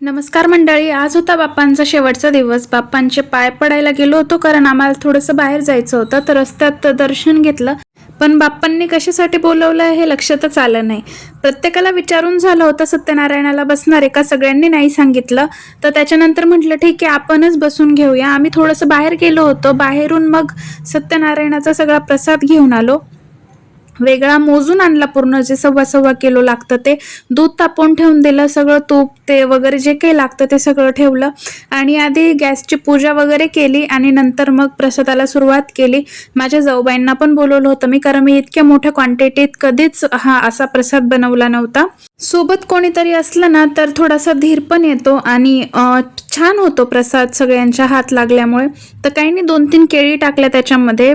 नमस्कार मंडळी आज होता बाप्पांचा शेवटचा दिवस. बाप्पांचे पाय पडायला गेलो होतो कारण आम्हाला थोडंसं बाहेर जायचं होतं तर रस्त्यात दर्शन घेतलं. पण बाप्पांनी कशासाठी बोलवलं हे लक्षातच आलं नाही. प्रत्येकाला विचारून झालं होतं सत्यनारायणाला बसणार आहे का? सगळ्यांनी नाही सांगितलं. तर त्याच्यानंतर म्हटलं ठीक आहे आपणच बसून घेऊया. आम्ही थोडंसं बाहेर गेलो होतो. बाहेरून मग सत्यनारायणाचा सगळा प्रसाद घेऊन आलो. वेगळा मोजून आणला पूर्ण जे सव्वा सव्वा किलो लागतं ते दूध तापवून ठेवून दिलं सगळं तूप ते वगैरे जे काही लागतं ते सगळं ठेवलं. आणि आधी गॅसची पूजा वगैरे केली आणि नंतर मग प्रसादाला सुरुवात केली. माझ्या जाऊबाईंना पण बोलवलं होतं मी कारण मी इतक्या मोठ्या क्वांटिटीत कधीच हा असा प्रसाद बनवला नव्हता. सोबत कोणीतरी असलं ना तर थोडासा धीर पण येतो आणि छान होतो प्रसाद सगळ्यांच्या हात लागल्यामुळे. तर काही नाही दोन तीन केळी टाकल्या त्याच्यामध्ये.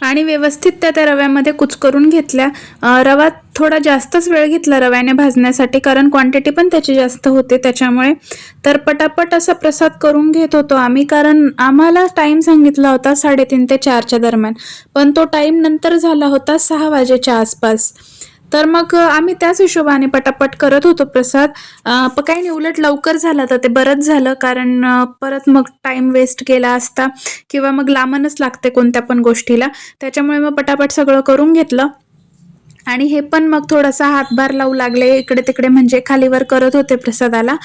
आणि व्यवस्थित त्या त्या रव्यामध्ये कुचकरून घेतल्या. रवा थोडा जास्तच वेळ घेतला रव्याने भाजण्यासाठी कारण क्वांटिटी पण त्याची जास्त होते त्याच्यामुळे. तर पटापट असा प्रसाद करून घेत होतो आम्ही कारण आम्हाला टाईम सांगितला होता साडेतीन ते चारच्या दरम्यान. पण तो टाईम नंतर झाला होता सहा वाजेच्या आसपास. तर मग आम्ही त्याच हिशोबाने पटापट करत होतो प्रसाद. प काही नाही उलट लवकर झालं तर ते बरंच झालं. कारण परत मग टाईम वेस्ट केला असता किंवा मग लांबनच लागते कोणत्या पण गोष्टीला. त्याच्यामुळे मग पटापट सगळं करून घेतलं. आणि हे पण मग थोडासा हातभार लावू लागले. इकडे तिकडे म्हणजे खालीवर करत होते प्रसादाला.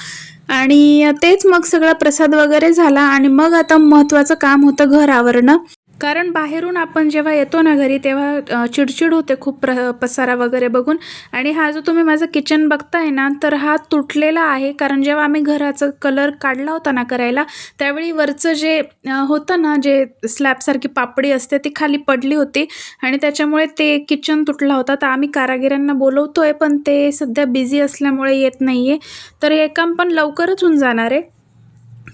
आणि तेच मग सगळा प्रसाद वगैरे झाला. आणि मग आता महत्त्वाचं काम होतं घर आवरणं कारण बाहेरून आपण जेव्हा येतो ना घरी तेव्हा चिडचिड होते खूप प्र पसारा वगैरे बघून. आणि हा जो तुम्ही माझं किचन बघताय ना तर हा तुटलेला आहे. कारण जेव्हा आम्ही घराचं कलर काढला होता ना करायला त्यावेळी वरचं जे होतं ना जे स्लॅबसारखी पापडी असते ती खाली पडली होती. आणि त्याच्यामुळे ते किचन तुटला होता. तर आम्ही कारागिरांना बोलवतो आहे पण ते सध्या बिझी असल्यामुळे येत नाही आहे तर हे काम पण लवकरच होऊन जाणार आहे.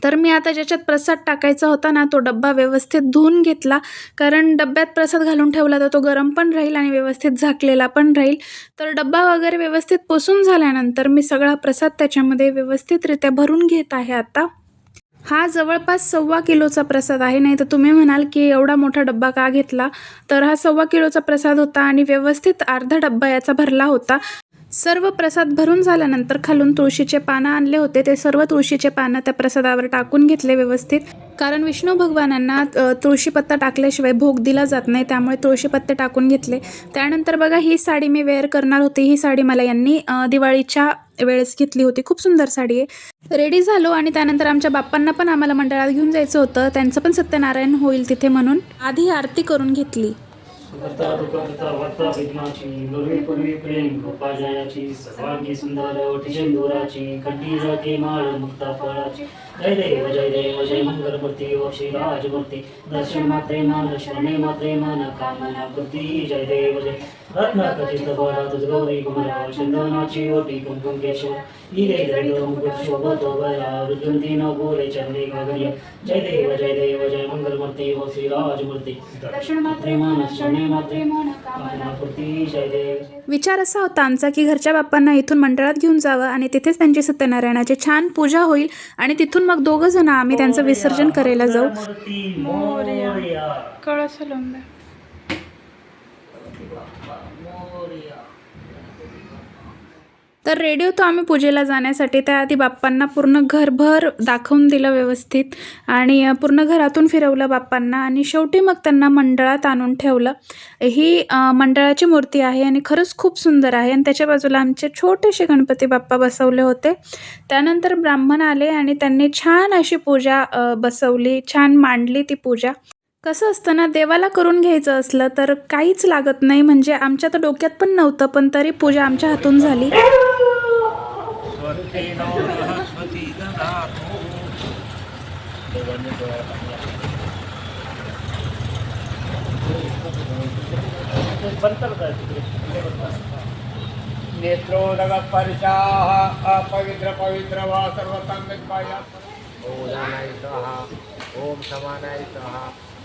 तर मी आता ज्याच्यात प्रसाद टाकायचा होता ना तो डब्बा व्यवस्थित धुवून घेतला. कारण डब्यात प्रसाद घालून ठेवला तर तो गरम पण राहील आणि व्यवस्थित झाकलेला पण राहील. तर डब्बा वगैरे व्यवस्थित पुसून झाल्यानंतर मी सगळा प्रसाद त्याच्यामध्ये व्यवस्थितरित्या भरून घेत आहे आता. हा जवळपास सव्वा किलोचा प्रसाद आहे. नाही तर तुम्ही म्हणाल की एवढा मोठा डब्बा का घेतला? तर हा सव्वा किलोचा प्रसाद होता आणि व्यवस्थित अर्धा डब्बा याचा भरला होता. सर्व प्रसाद भरून झाल्यानंतर खालून तुळशीचे पानं आणले होते. ते सर्व तुळशीचे पानं त्या प्रसादावर टाकून घेतले व्यवस्थित. कारण विष्णू भगवानांना तुळशीपत्ता टाकल्याशिवाय भोग दिला जात नाही त्यामुळे तुळशीपत्ते टाकून घेतले. त्यानंतर बघा ही साडी मी वेअर करणार होती. ही साडी मला यांनी दिवाळीच्या वेळेस घेतली होती. खूप सुंदर साडी आहे. रेडी झालो आणि त्यानंतर आमच्या बाप्पांना पण आम्हाला मंडळात घेऊन जायचं होतं. त्यांचं पण सत्यनारायण होईल तिथे म्हणून. आधी आरती करून घेतली. सुखता दुःखता वर्ता विघ्नाची गरवी पूर्वी प्रेम कृपा जयाची सर्वांगी सुंदर वटी दोराची कंठी जाते माळ मुक्ता फळाची. जय देव जय देव जय मंगलमूर्ती ओ श्री राजमूर्ती. दर्शन मात्रे मान श्रणे मात्रे मान कामना कृती जय देव जय. रत्न रत्नाकचित बरा तुझ गौरी कुमरा चंदनाची ओटी कुमकुम केशव. हिरे दंड मुकुट शोभतो बरा रुजुंती न बोले चंदी गगन जय देव जय देव जय मंगलमूर्ती ओ श्री राजमूर्ती. दर्शन मात्रे मान श्रणे विचार असा होता आमचा की घरच्या बाप्पांना इथून मंडळात घेऊन जावं आणि तिथेच त्यांची सत्यनारायणाची छान पूजा होईल आणि तिथून मग दोघं जण आम्ही त्यांचं विसर्जन करायला जाऊ. कळस तर रेडी होतो आम्ही पूजेला जाण्यासाठी त्याआधी बाप्पांना पूर्ण घरभर दाखवून दिलं व्यवस्थित. आणि पूर्ण घरातून फिरवलं बाप्पांना आणि शेवटी मग त्यांना मंडळात आणून ठेवलं. ही मंडळाची मूर्ती आहे आणि खरंच खूप सुंदर आहे. आणि त्याच्या बाजूला आमचे छोटेसे गणपती बाप्पा बसवले होते. त्यानंतर ब्राह्मण आले आणि त्यांनी छान अशी पूजा बसवली छान मांडली ती पूजा. कसं असतं ना देवाला करून घ्यायचं असलं तर काहीच लागत नाही. म्हणजे आमच्या तर डोक्यात पण नव्हतं पण तरी पूजा आमच्या हातून झाली. अपवित्र पवित्र वा स्वाहा ओम समानाय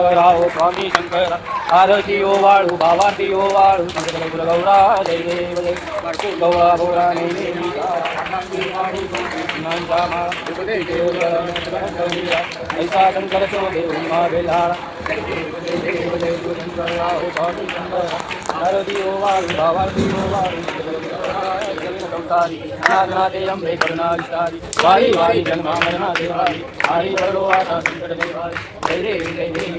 शंकराओ स्वामी शंकर आरती ओ वाळू भावाती ओ वाळू शंकर गुरु गौरा जय देव जय गौरा गौरा ऐसा शंकर सो देव मा बेलाळा आरती ओ वाळू भावाती ओ वाळू संसारी नागनाथे अंबे वारी वारी जन्मा हरी बरो आता संकट देवारी. जय देवी जय देवी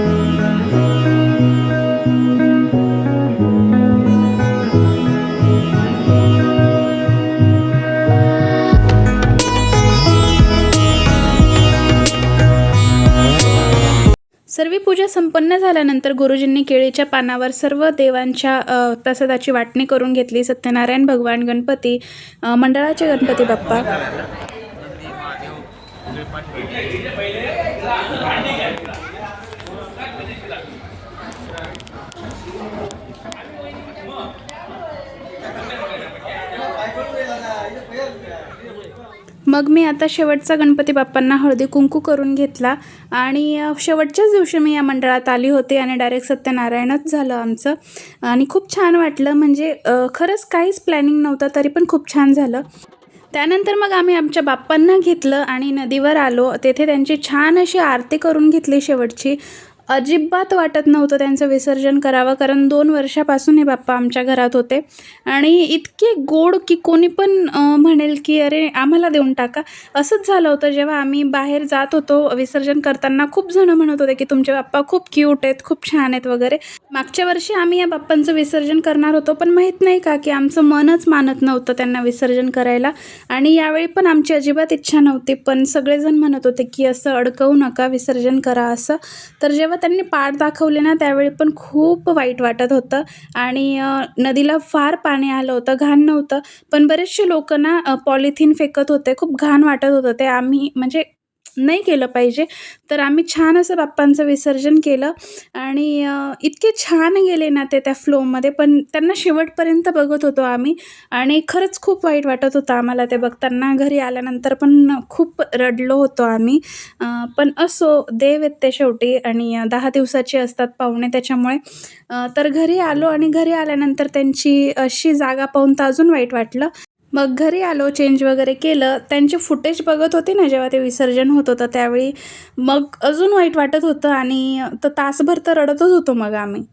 संपन्न झाल्यानंतर गुरुजींनी केळीच्या पानावर सर्व देवांच्या प्रसादाची वाटणी करून घेतली. सत्यनारायण भगवान गणपती मंडळाचे गणपती बाप्पा. मग मी आता शेवटचा गणपती बाप्पांना हळदी कुंकू करून घेतला आणि शेवटच्याच दिवशी मी या मंडळात आली होते आणि डायरेक्ट सत्यनारायणच झालं आमचं. आणि खूप छान वाटलं म्हणजे खरंच काहीच प्लॅनिंग नव्हतं तरी पण खूप छान झालं. त्यानंतर मग आम्ही आमच्या बाप्पांना घेतलं आणि नदीवर आलो. तेथे त्यांची छान अशी आरती करून घेतली शेवटची. अजिबात वाटत नव्हतं त्यांचं विसर्जन करावं कारण दोन वर्षापासून हे बाप्पा आमच्या घरात होते. आणि इतके गोड की कोणी पण म्हणेल की अरे आम्हाला देऊन टाका. असंच झालं होतं जेव्हा आम्ही बाहेर जात होतो विसर्जन करताना खूप जणं म्हणत होते की तुमचे बाप्पा खूप क्यूट आहेत खूप छान आहेत वगैरे. मागच्या वर्षी आम्ही या बाप्पांचं विसर्जन करणार होतो पण माहीत नाही का की आमचं मनच मानत नव्हतं त्यांना विसर्जन करायला. आणि यावेळी पण आमची अजिबात इच्छा नव्हती पण सगळेजण म्हणत होते की असं अडकवू नका विसर्जन करा असं. तर जेव्हा त्यांनी पाठ दाखवले ना त्यावेळी पण खूप वाईट वाटत होतं. आणि नदीला फार पाणी आलं होतं घाण नव्हतं. पण बरेचसे लोक ना पॉलिथिन फेकत होते खूप घाण वाटत होतं. ते आम्ही म्हणजे नाही केलं पाहिजे. तर आम्ही छान असं बाप्पांचं विसर्जन केलं. आणि इतके छान गेले ना ते त्या फ्लोमध्ये पण त्यांना शेवटपर्यंत बघत होतो आम्ही. आणि खरंच खूप वाईट वाटत होतं आम्हाला ते बघताना. घरी आल्यानंतर पण खूप रडलो होतो आम्ही. पण असो देव आहेत ते शेवटी. आणि दहा दिवसाचे असतात पाहुणे त्याच्यामुळे. तर घरी आलो आणि घरी आल्यानंतर त्यांची अशी जागा पाहून तर अजून वाईट वाटलं. मग घरी आलो चेंज वगैरे केलं. त्यांचे फुटेज बघत होते ना जेव्हा ते विसर्जन होत होतं त्यावेळी. मग अजून वाईट वाटत होतं आणि तर तासभर तर रडतच होतो मग आम्ही.